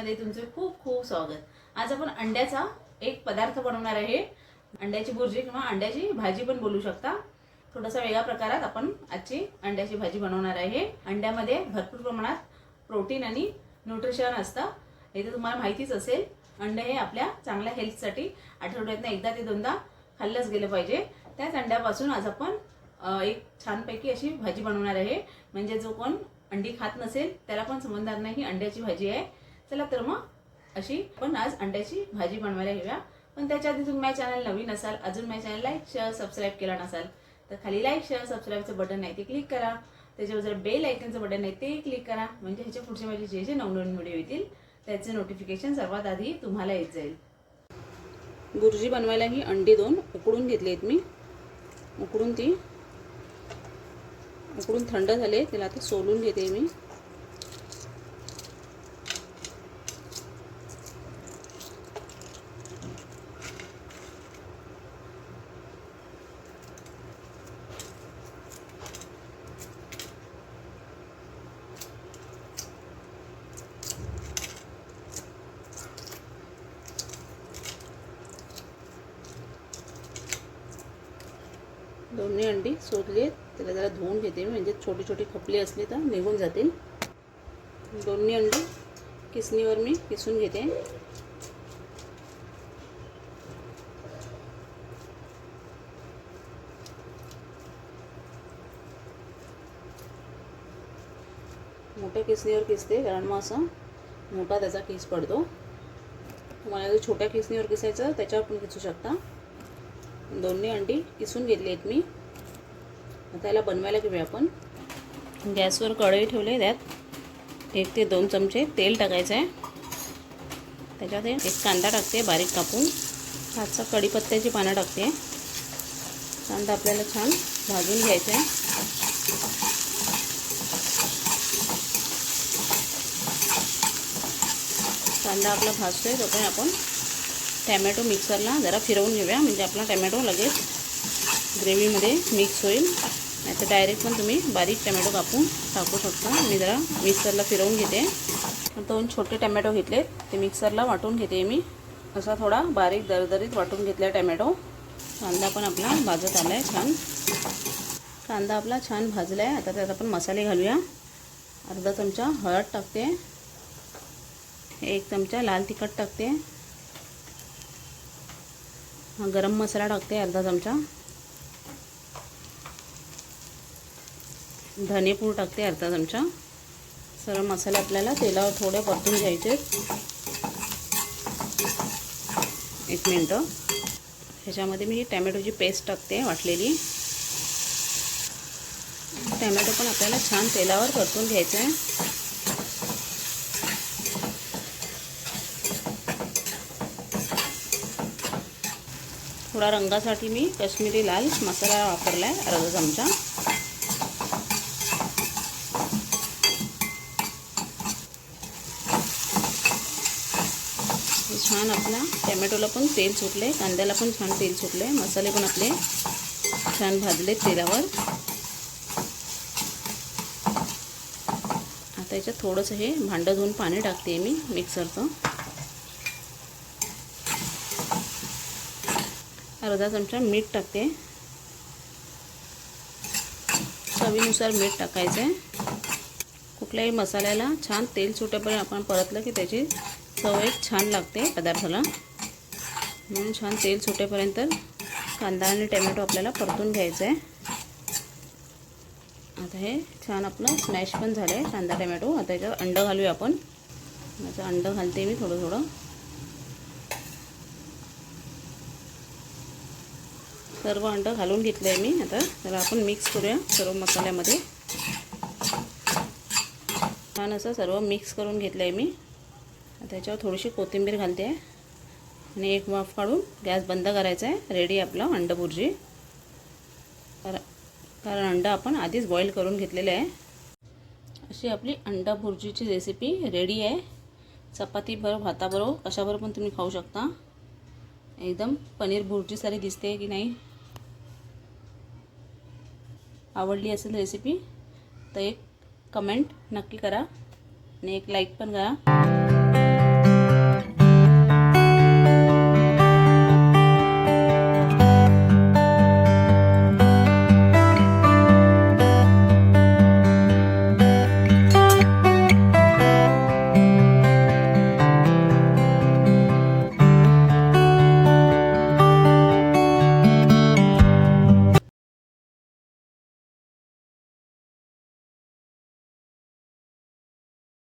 मध्ये तुमचं रेसिपीमध्ये खूप खूप स्वागत. आज आपण अंड्याचा एक पदार्थ बनवणार आहे. अंड्याची भुर्जी किंवा अंड्याची भाजी पण बोलू शकता. थोडासा वेगळ्या प्रकारात आपण आजची अंड्याची भाजी बनवणार आहे. अंड्यामध्ये भरपूर प्रमाणात प्रोटीन आणि न्यूट्रिशन असतं. हे तर तुम्हाला माहितीच असेल. अंडे हे आपल्या चांगल्या हेल्थसाठी आठवड्यातनं एकदा ते दोनदा खाल्लंच गेलं पाहिजे. त्याच अंड्यापासून आज आपण एक छानपैकी अशी भाजी बनवणार आहे. म्हणजे जो कोण अंडी खात नसेल त्याला पण समजणार नाही ही अंड्याची भाजी आहे. चला तर मग अशी पण आज अंड्याची भाजी बनवायला घेऊया पण त्याच्या आधी तुम्ही माझ्या चॅनल नवीन असाल अजून माझ्या चॅनल लाईक शेअर सबस्क्राईब केला नसाल तर खाली लाईक शेअर सबस्क्राईबचं बटन आहे ते क्लिक करा. त्याच्यावर जर बेल आयकनचं बटन आहे ते क्लिक करा. म्हणजे ह्याच्या पुढचे माझे जे जे नवनवीन व्हिडिओ येतील त्याचे नोटिफिकेशन सर्वात आधी तुम्हाला येत जाईल. बुर्जी बनवायला ही अंडी दोन उकडून घेतली आहेत मी. उकडून ती उकडून थंड झाले त्याला आता सोलून घेते मी. दोन्ही अंडी सोडली त्याला जरा धुवून घेते मी. म्हणजे छोटी छोटी खपली असली तर निघून जातील. दोन्ही अंडी किसणीवर मी किसून घेते. मोठ्या किसणीवर किसते कारण मग असं मोठा त्याचा किस पडतो. तुम्हाला जर छोट्या किसणीवर किसायचं त्याच्यावर पण किसू शकता. दोन्ही अंडी किसून घेतली आहेत मी. आता याला बनवायला घेऊया आपण. गॅसवर कढई ठेवले त्यात. एक ते दोन चमचे तेल टाकायचं आहे. त्याच्यात एक कांदा टाकते बारीक कापून. हातचा कढीपत्त्याची पानं टाकते. कांदा आपल्याला छान भाजून घ्यायचा आहे. कांदा आपला भाजतोय तोपर्यंत आपण टॅमॅटो मिक्सरला जरा फिरवून घेऊया. म्हणजे आपला टॅमॅटो लगेच ग्रेव्हीमध्ये मिक्स होईल. नाही डायरेक्ट पण तुम्ही बारीक टॅमॅटो कापून टाकू शकता. मी जरा मिक्सरला फिरवून घेते. दोन छोटे टॅमॅटो घेतले ते मिक्सरला वाटून घेते मी. असा थोडा बारीक दरदरीत वाटून घेतला टॅमॅटो. कांदा पण आपला भाजत आला आहे छान. कांदा आपला छान भाजला आहे आता त्यात आपण मसाले घालूया. अर्धा चमचा हळद टाकते. एक चमचा लाल तिखट टाकते. गरम मसाला टाकते अर्धा चमचा. धनेपूड टाकते अर्धा चमचा. सर्व मसाले आपल्याला तेलावर थोडे परतून घ्यायचे. एक मिनटं. ह्याच्यामध्ये मी टॅमॅटोची पेस्ट टाकते वाटलेली. टॅमॅटो पण आपल्याला छान तेलावर परतून घ्यायचं आहे थोडा रंगासाठी मी कश्मीरी लाल मसाला वापरला आहे अर्धा चमचा. छान आपला टॅमॅटोला पण तेल सुटले कांद्याला पण छान तेल सुटले मसाले पण आपले छान भाजले तेलावर. आता याच्यात थोडंसं हे भांडं धुवून पाणी टाकते मी मिक्सरचं. अर्धा चमचा मीठ टाकते. चवीनुसार मीठ टाकायचं. आहे कुठल्याही मसाल्याला छान तेल सुटेपर्यंत आपण परतलं की त्याची चव एक छान लागते पदार्थाला. म्हणून छान तेल सुटेपर्यंत कांदा आणि टमॅटो आपल्याला परतून घ्यायचं. आहे आता हे छान आपलं स्मॅश पण झालं आहे कांदा टमॅटो. आता याच्यावर अंडं घालूया आपण. याचं अंडं घालते मी थोडं थोडं. सर्व अंडं घालून घेतलं आहे मी. आता त्याला आपण मिक्स करूया सर्व मसाल्यामध्ये. छान असं सर्व मिक्स करून घेतलं आहे मी त्याच्यावर थोडीशी कोथिंबीर घालते. आहे आणि एक वाफ काढून गॅस बंद करायचा आहे. रेडी आपलं अंडं भुर्जी कारण कारण अंडं आपण आधीच बॉईल करून घेतलेलं आहे. अशी आपली अंडा भुर्जीची रेसिपी रेडी आहे. चपाती बरोबर भाताबरोबर कशाबरोबर पण तुम्ही खाऊ शकता. एकदम पनीर बुर्जी सारी दिसते की नाही? आवडली असेल रेसिपी तर एक कमेंट नक्की करा आणि एक लाईक पण करा.